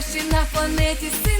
найкращі на планеті сини.